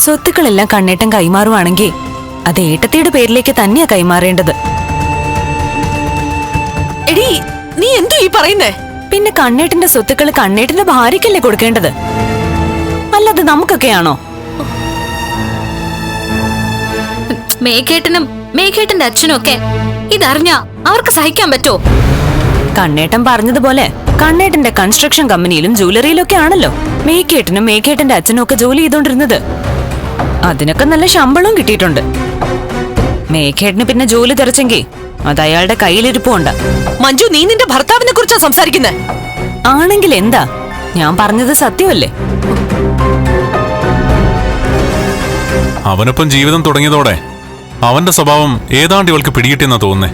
സ്വത്തുക്കളെല്ലാം കണ്ണേട്ടൻ കൈമാറുവാണെങ്കിൽ അത് ഏട്ടത്തിയുടെ പേരിലേക്ക് തന്നെയാ കൈമാറേണ്ടത്. എടി നീ എന്തു ഈ പറയുന്നേ? പിന്നെ കണ്ണേട്ടന്റെ സ്വത്തുക്കൾ കണ്ണേട്ടന്റെ ഭാര്യയ്ക്കല്ലേ കൊടുക്കേണ്ടത്? അല്ലാതെ നമുക്കൊക്കെയാണോ? മേഘേട്ടനും മേഘേട്ടന്റെ അച്ഛനും ഒക്കെ ഇതറിഞ്ഞ അവർക്ക് സഹിക്കാൻ പറ്റോ? കണ്ണേട്ടൻ പറഞ്ഞതുപോലെ കണ്ണേട്ടന്റെ കൺസ്ട്രക്ഷൻ കമ്പനിയിലും ജ്വല്ലറിയിലും ഒക്കെ ആണല്ലോ മേഘേട്ടനും മേഘേട്ടന്റെ അച്ഛനും ഒക്കെ ജോലി ചെയ്തോണ്ടിരുന്നത്. അതിനൊക്കെ നല്ല ശമ്പളവും കിട്ടിയിട്ടുണ്ട്. മേഘേടിന് പിന്നെ ജോലി തെരച്ചെങ്കി അത് അയാളുടെ കയ്യിലിരിപ്പുണ്ട്. മഞ്ജു നീ നിന്റെ ഭർത്താവിനെ കുറിച്ചാ സംസാരിക്കുന്നത് ആണെങ്കിൽ എന്താ? ഞാൻ പറഞ്ഞത് സത്യമല്ലേ? അവനൊപ്പം ജീവിതം തുടങ്ങിയതോടെ അവന്റെ സ്വഭാവം ഏതാണ്ട് ഇവൾക്ക് പിടികിട്ടിയെന്നാ തോന്നുന്നേ.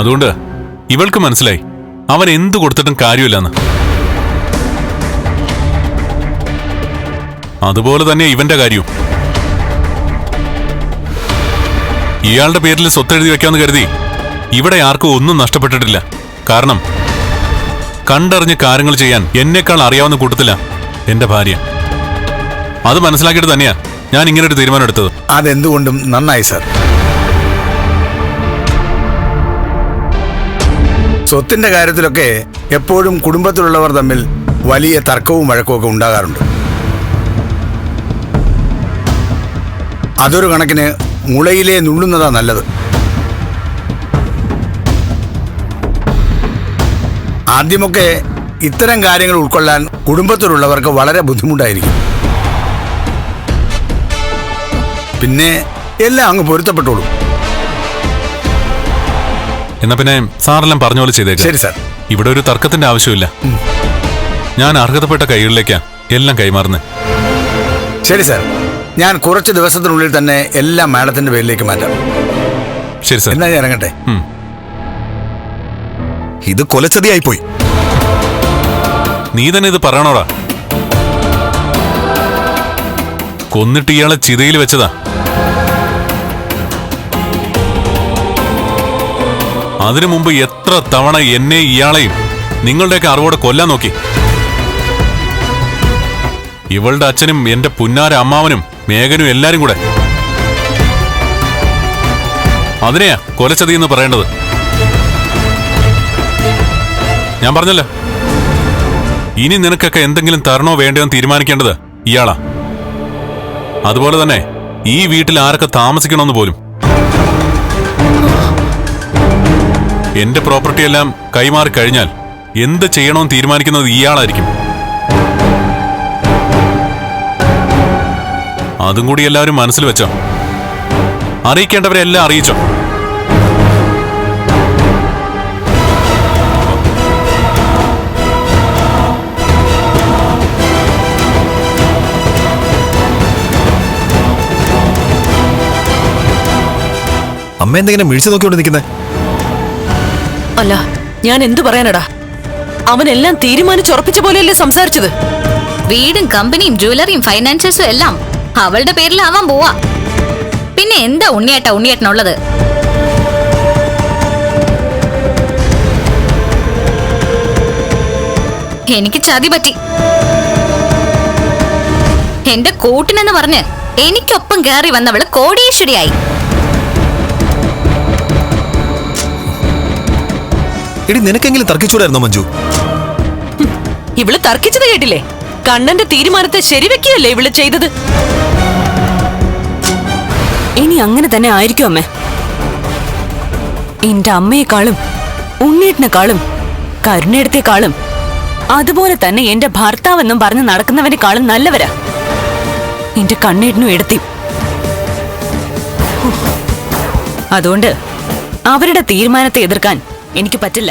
അതുകൊണ്ട് ഇവൾക്ക് മനസ്സിലായി അവൻ എന്തു കൊടുത്തിട്ടും കാര്യമില്ലെന്ന്. അതുപോലെ തന്നെ ഇവന്റെ കാര്യവും. ഇയാളുടെ പേരിൽ സ്വത്തെഴുതി വെക്കാന്ന് കരുതി ഇവിടെ ആർക്കും ഒന്നും നഷ്ടപ്പെട്ടിട്ടില്ല. കാരണം കണ്ടറിഞ്ഞ് കാര്യങ്ങൾ ചെയ്യാൻ എന്നെക്കാൾ അറിയാവുന്ന കൂട്ടത്തില എന്റെ ഭാര്യ. അത് മനസ്സിലാക്കിയിട്ട് തന്നെയാ ഞാൻ ഇങ്ങനെ ഒരു തീരുമാനം എടുത്തത് അതെന്തുകൊണ്ടും നന്നായി സർ. സ്വത്തിന്റെ കാര്യത്തിലൊക്കെ എപ്പോഴും കുടുംബത്തിലുള്ളവർ തമ്മിൽ വലിയ തർക്കവും വഴക്കവും ഒക്കെ ഉണ്ടാകാറുണ്ട്. അതൊരു കണക്കിന് മുളയിലെ നുള്ളുന്നതാ നല്ലത്. ആദ്യമൊക്കെ ഇത്തരം കാര്യങ്ങൾ ഉൾക്കൊള്ളാൻ കുടുംബത്തിലുള്ളവർക്ക് വളരെ ബുദ്ധിമുട്ടായിരിക്കും. പിന്നെ എല്ലാം അങ്ങ് പൊരുത്തപ്പെട്ടോളൂ. എന്നാ പിന്നെ സാറെല്ലാം പറഞ്ഞ പോലെ ചെയ്തേക്കാം. ശരി സാർ. ഇവിടെ ഒരു തർക്കത്തിന്റെ ആവശ്യമില്ല. ഞാൻ അർഹതപ്പെട്ട കൈകളിലേക്കാ എല്ലാം കൈമാറുന്നത് ശരി സാർ. ഞാൻ കുറച്ച് ദിവസത്തിനുള്ളിൽ തന്നെ എല്ലാം മാഡത്തിന്റെ പേരിലേക്ക് മാറ്റാം. ശരി സാർ. എന്നാ ഞാൻ ഇറങ്ങട്ടെ? ഇത് കൊലച്ചതിയായി പോയി നീ തന്നെ ഇത് പറയണോടാ? കൊന്നിട്ട് ഇയാളെ ചിതയിൽ വെച്ചതാ. അതിനു മുമ്പ് എത്ര തവണ എന്നെ ഇയാളെയും നിങ്ങളുടെയൊക്കെ അറിവോടെ കൊല്ലാൻ നോക്കി. ഇവളുടെ അച്ഛനും എന്റെ പുന്നാര അമ്മാവനും മേഘനും എല്ലാരും കൂടെ. അതിനെയാ കൊലച്ചതി എന്ന് പറയേണ്ടത്? ഞാൻ പറഞ്ഞല്ലോ. ഇനി നിനക്കൊക്കെ എന്തെങ്കിലും തരണോ വേണ്ടയോ തീരുമാനിക്കേണ്ടത് ഇയാളാ. അതുപോലെ തന്നെ ഈ വീട്ടിൽ ആരൊക്കെ താമസിക്കണമെന്ന് പോലും. എന്റെ പ്രോപ്പർട്ടി എല്ലാം കൈമാറി കഴിഞ്ഞാൽ എന്ത് ചെയ്യണമെന്ന് തീരുമാനിക്കുന്നത് ഇയാളായിരിക്കും. അതും കൂടി എല്ലാവരും മനസ്സിൽ വെച്ചോ. അറിയിക്കേണ്ടവരെ എല്ലാം അറിയിച്ചോ. അമ്മ എന്തെങ്കിലും മിഴിച്ചു നോക്കിക്കൊണ്ട് നിൽക്കുന്നേ അല്ല ഞാൻ എന്തു പറയാനടാ? അവനെല്ലാം തീരുമാനിച്ചുറപ്പിച്ച പോലെയല്ലേ സംസാരിച്ചത്? വീടും കമ്പനിയും ജ്വല്ലറിയും ഫൈനാൻഷ്യൽസും എല്ലാം അവളുടെ പേരിലാവാൻ പോവാ. പിന്നെ എന്താ ഉണ്ണിയേട്ട ഉണ്ണിയേട്ടനുള്ളത്? എനിക്ക് ചതി പറ്റി. എന്റെ കൂട്ടിനെന്ന് പറഞ്ഞ് എനിക്കൊപ്പം കയറി വന്നവൾ കോടീശ്വരിയായി. എടി നിനക്കെങ്കിലും തർക്കിച്ചൂടായിരുന്നോ മഞ്ജു? ഇവൾ തർക്കിച്ചത് കേട്ടില്ലേ? കണ്ണന്റെ തീരുമാനത്തെ ശരിവെക്കുകയല്ലേ ഇവൾ ചെയ്തത്? ഇനി അങ്ങനെ തന്നെ ആയിരിക്കും അമ്മേ. എന്റെ അമ്മയെക്കാളും ഉണ്ണീട്ടിനെക്കാളും കരുണയെടുത്തേക്കാളും അതുപോലെ തന്നെ എന്റെ ഭർത്താവെന്നും പറഞ്ഞ് നടക്കുന്നവനെക്കാളും നല്ലവരാ. എന്റെ കണ്ണീടിനും എടുത്തി. അതുകൊണ്ട് അവരുടെ തീരുമാനത്തെ എതിർക്കാൻ എനിക്ക് പറ്റില്ല.